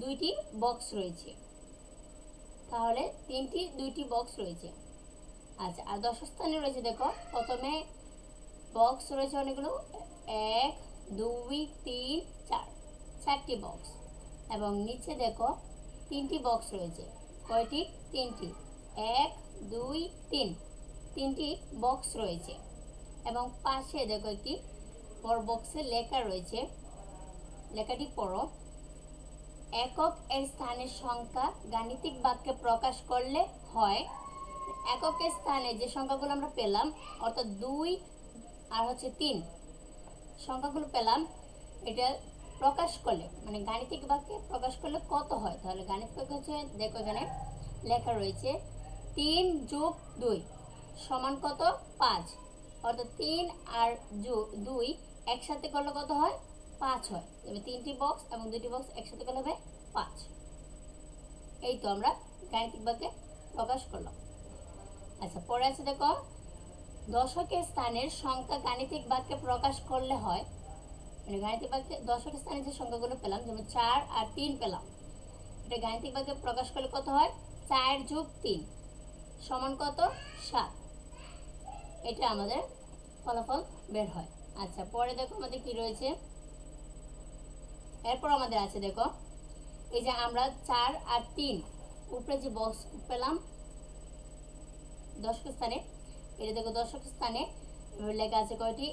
দুইটি বক্স রয়েছে। তাহলে তিনটি, দুইটি বক্স রয়েছে। আচ্ছা আর দশ স্থানে রয়েছে, দেখো, প্রথমে বক্স রয়েছে অনেকগুলো, এক, দুই, তিন, চার, চারটি বক্স এবং নিচে দেখো, তিনটি বক্স রয়েছে। কয়টি? তিনটি। এক, দুই, তিন। তিনটি বক্স রয়েছে। এবং পাশে দেখো একটি বড় বক্সে লেখা রয়েছে। লেখাটি পড়ো। একক এর স্থানের সংখ্যা গাণিতিক বাক্যে প্রকাশ করলে হয়। এককের স্থানে যে সংখ্যাগুলো আমরা পেলাম, অর্থাৎ দুই আর হচ্ছে তিন, সংখ্যাগুলো পেলাম, এটা প্রকাশ করলে মানে গাণিতিক বাক্যে প্রকাশ করলে কত হয়? তাহলে গাণিতিক বাক্য হচ্ছে, দেখো এখানে লেখা রয়েছে, তিন যোগ দুই সমান কত? পাঁচ। অর্থাৎ তিন আর দুই একসাথে করলে কত হয়? পাঁচ হয়। এবার তিনটি বক্স এবং দুটি বক্স একসাথে করলে হবে পাঁচ। এই তো আমরা গাণিতিক বাক্যে প্রকাশ করলাম। আচ্ছা পরে আছে দেখো, দশকের স্থানের সংখ্যা গাণিতিক বাক্যে প্রকাশ করলে হয় মানে গাণিতিক বাক্যে দশকের স্থানে যে সংখ্যাগুলো পেলাম, যেমন চার আর তিন পেলাম, এটা গাণিতিক বাক্যে প্রকাশ করলে কত হয়? চার যোগ তিন সমান কত? সাত। এটা আমাদের ফলাফল বের হয়। আচ্ছা পরে দেখো আমাদের কি রয়েছে? এরপর আমাদের আছে দেখো, এই যে আমরা চার আর তিন, উপরে যে বক্স পেলাম দশক স্থানে, এটা দেখো দশক স্থানে লেখা আছে কয়টি?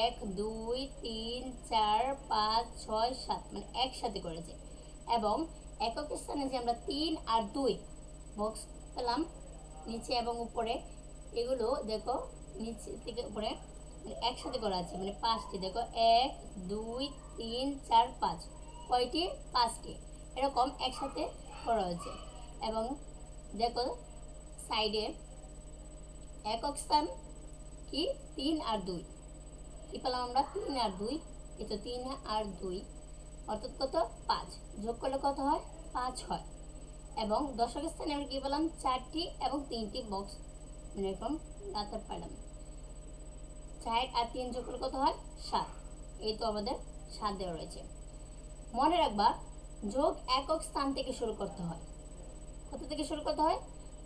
এক, দুই, তিন, চার, পাঁচ, ছয়, সাত মানে একসাথে করেছে। এবং একক স্থানে যে আমরা তিন আর দুই বক্স পেলাম, নিচে এবং উপরে, এগুলো দেখো নিচে থেকে উপরে একসাথে করা আছে মানে পাঁচটি। দেখো, এক, দুই, তিন, চার, পাঁচ। কয়টি? পাঁচটি। এরকম একসাথে করা হয়েছে। এবং দেখো, সাইডে একক স্থান কি? তিন আর দুই। কি পেলাম আমরা? তিন আর দুই। এই তো তিন আর দুই। অর্থাৎ কত? পাঁচ। যোগ করলে কত হয়? পাঁচ হয়। এবং দশক স্থানে আমরা কি পেলাম? চারটি এবং তিনটি বক্স মানে এরকম রাতে পেলাম। চার আর তিন যোগ করলে কত হয়? সাত। এই তো আমাদের সাত দেওয়া রয়েছে। মনে রাখবা, যোগ একক স্থান থেকে শুরু করতে হয়। কোথা থেকে শুরু করতে হয়?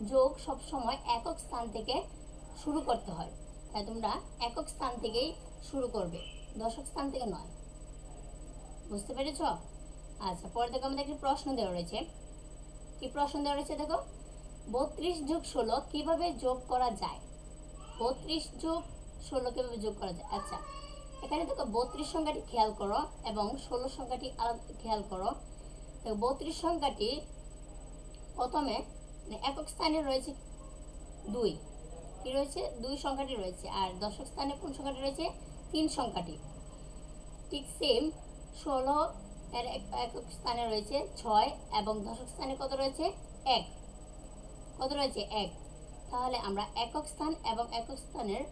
যোগ সব সময় একক স্থান থেকে শুরু করতে হয়। তাই তোমরা একক স্থান থেকেই শুরু করবে। দশক স্থান থেকে নয়। বুঝতে পেরেছ? আচ্ছা পরে দেখো আমাদের একটি প্রশ্ন দেওয়া রয়েছে। কি প্রশ্ন দেওয়া রয়েছে দেখো? বত্রিশ যোগ ষোলো কীভাবে যোগ করা যায়? বত্রিশ যোগ ষোলো কীভাবে যোগ করা যায়। আচ্ছা এখানে দেখো বত্রিশ সংখ্যাটি খেয়াল করো এবং ষোলো সংখ্যাটি খেয়াল করো। বত্রিশ সংখ্যাটি প্রথমে মানে একক স্থানে রয়েছে দুই। কি রয়েছে? দুই সংখ্যাটি রয়েছে। আর দশক স্থানে কোন সংখ্যাটি রয়েছে? তিন সংখ্যাটি। ঠিক সেম ষোলো এর একক স্থানে রয়েছে ছয় এবং দশক স্থানে কত রয়েছে? এক। কত রয়েছে? এক। তাহলে আমরা একক স্থান এবং একক স্থানের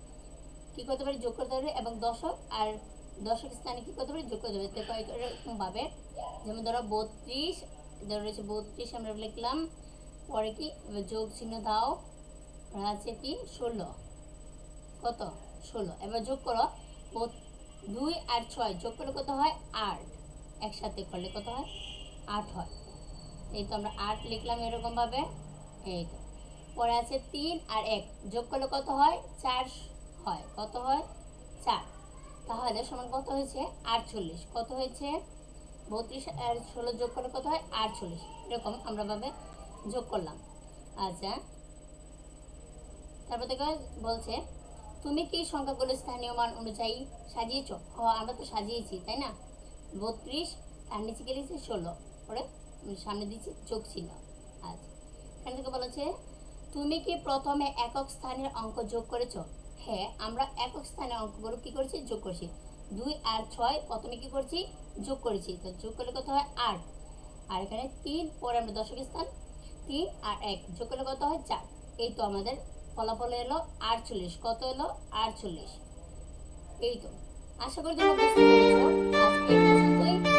কি করতে পারি? যোগ করতে পারি এবং দশক আর দশক স্থানে কি করতে পারি? যোগ করতে পারি। ভাবে যেমন ধরো বত্রিশ, ধরো রয়েছে বত্রিশ, আমরা লিখলাম। পরে কি? যোগ চিহ্ন দাও। আছে কি? ষোলো। কত? ষোলো। এবার যোগ করো। দুই আর ছয়। যোগ করলে কত হয়? আট। একসাথে করলে কত হয়? আট হয়। এই তো আমরা আট লিখলাম এরকমভাবে। এই তো। পরে আছে তিন আর এক। যোগ করলে কত হয়? চার হয়। কত হয়? চার। তাহলে সমান কত হয়েছে? আটচল্লিশ। কত হয়েছে? বত্রিশ আর ষোলো যোগ করলে কত হয়? আটচল্লিশ। এরকম আমরা ভাবে যোগ করলাম। আচ্ছা। তারপর দেখো বলছে, তুমি কি সংখ্যাগুলো স্থানীয় মান অনুযায়ী সাজিয়েছ? ও, আমরা তো সাজিয়েছি, তাই না? বত্রিশ, তার নিচে গিয়ে লিখছি ষোলো পরে সামনে দিচ্ছি যোগ চিহ্ন আচ্ছা। এখানে থেকে বলেছে তুমি কি প্রথমে একক স্থানের অঙ্ক যোগ করেছ? হ্যাঁ আমরা একক স্থানের অঙ্কগুলো কি করেছি? যোগ করেছি। দুই আর ছয় প্রথমে কি করছি? যোগ করেছি। তো যোগ করলে কত হয়? আট। আর এখানে তিন, পরে আমরা দশক স্থান। তিন আর এক। যোগ করলে কত হয়? চার। এই তো আমাদের ফলাফল এলো আটচল্লিশ। কত এলো? আটচল্লিশ। এই তো। আশা করি তোমরা বুঝতে পেরেছ।